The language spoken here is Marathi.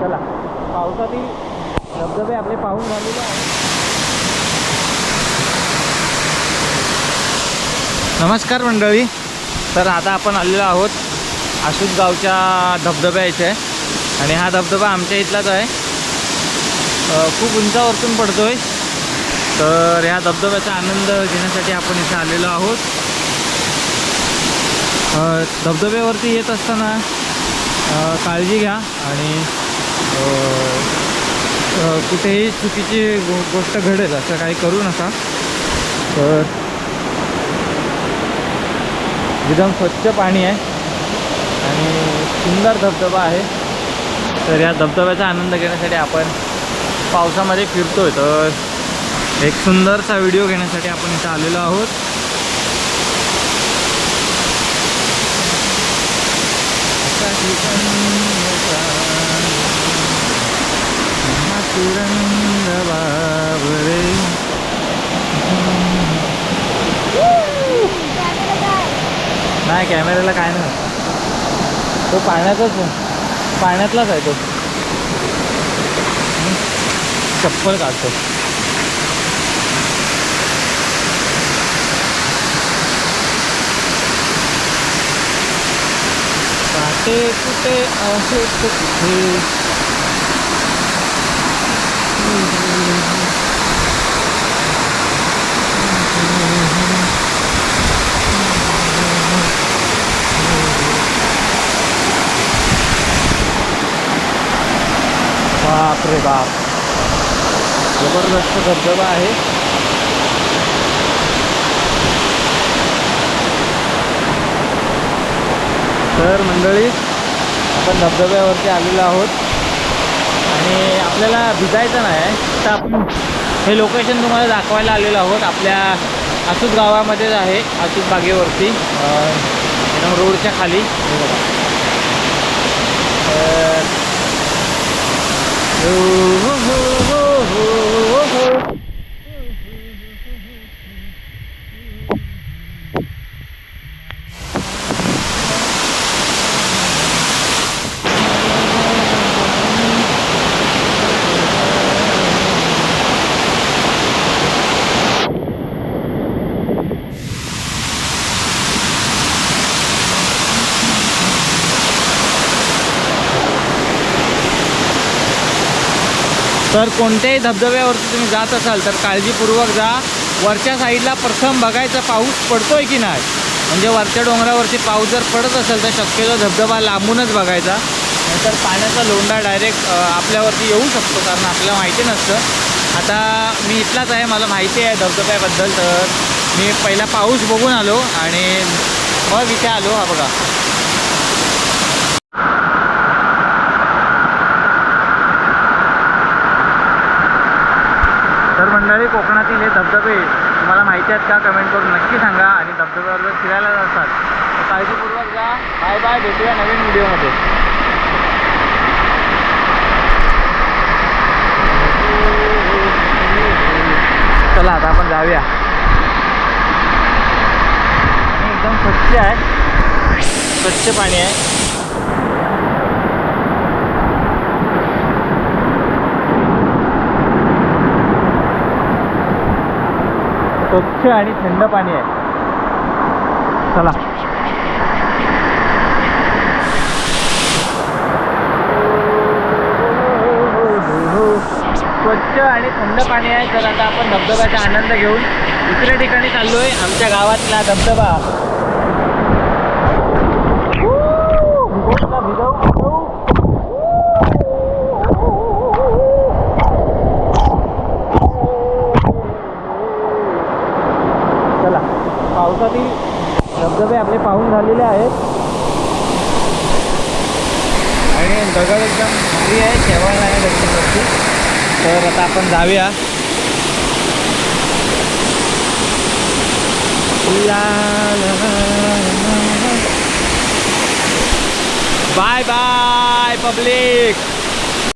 चला. पावसातील धबधबे आपले पाहून झालेले आहेत. नमस्कार मंडळी. तर आता आपण आलेलो आहोत आशुद गावच्या धबधब्या इथे. आणि हा धबधबा आमच्या इथलाच आहे. खूप उंचावरतून पडतो आहे तर ह्या धबधब्याचा आनंद घेण्यासाठी आपण इथे आलेलो आहोत. धबधब्यावरती येत असताना काळजी घ्या आणि कुठेही चुकीची गो गोष्ट घडेल असं काही करू नका. तर एकदम स्वच्छ पाणी आहे आणि सुंदर धबधबा आहे. तर या धबधब्याचा आनंद घेण्यासाठी आपण पावसामध्ये फिरतोय. तर एक सुंदरसा व्हिडिओ घेण्यासाठी आपण इथं आलेलो आहोत असा ठिकाणचा महातिरंग बाबरे. नाही कॅमेऱ्याला काय नाही. तो पाण्यातच पाण्यातलाच आहे तो. चप्पल काढतो. काटे कुठे? असे कुठे अरे बाप. जबरदस्त धबधबा आहे. तर मंडळी आपण धबधब्यावरती आलेलो आहोत. आणि आपल्याला भिजायचं नाही तर आपण हे लोकेशन तुम्हाला दाखवायला आलेलो आहोत. आपल्या आसूत गावामध्येच आहे आसूत बागेवरती. एकदम रोडच्या खाली हे बघा. तर हो हो हो हो हो हो हो तर कोणत्याही धबधब्यावरती तुम्ही जात असाल तर काळजीपूर्वक जा. वरच्या साईडला प्रथम बघायचा पाऊस पडतोय की नाही? म्हणजे वरच्या डोंगरावरती पाऊस जर पडत असेल तर शक्यतो धबधबा लांबूनच बघायचा. नाहीतर पाण्याचा लोंढा डायरेक्ट आपल्यावरती येऊ शकतो कारण आपल्याला माहिती नसतं. आता मी इथलाच आहे मला माहिती आहे धबधब्याबद्दल. तर मी पहिला पाऊस बघून आलो आणि मग इथे आलो हा बघा. तर मंडळी कोकणातील हे धबधबे तुम्हाला माहिती आहेत का? कमेंट करून नक्की सांगा आणि धबधब्यावर जर फिरायला जातात. तर काळजीपूर्वक जा. बाय बाय भेटूया नवीन व्हिडिओमध्ये. चला आता आपण जाऊया. आणि एकदम स्वच्छ आहे. स्वच्छ पाणी आहे. स्वच्छ आणि थंड पाणी आहे. चला. स्वच्छ आणि थंड पाणी आहे तर आता आपण धबधब्याचा आनंद घेऊन दुसऱ्या ठिकाणी चाललो आहे आमच्या गावातला धबधबा. पावसातील धबधबे आपले पाहून झालेले आहेत. आणि दगड एकदम भारी आहे शेवाळ आहे दक्षिणवरती तर आता आपण जाऊया. Bye bye public.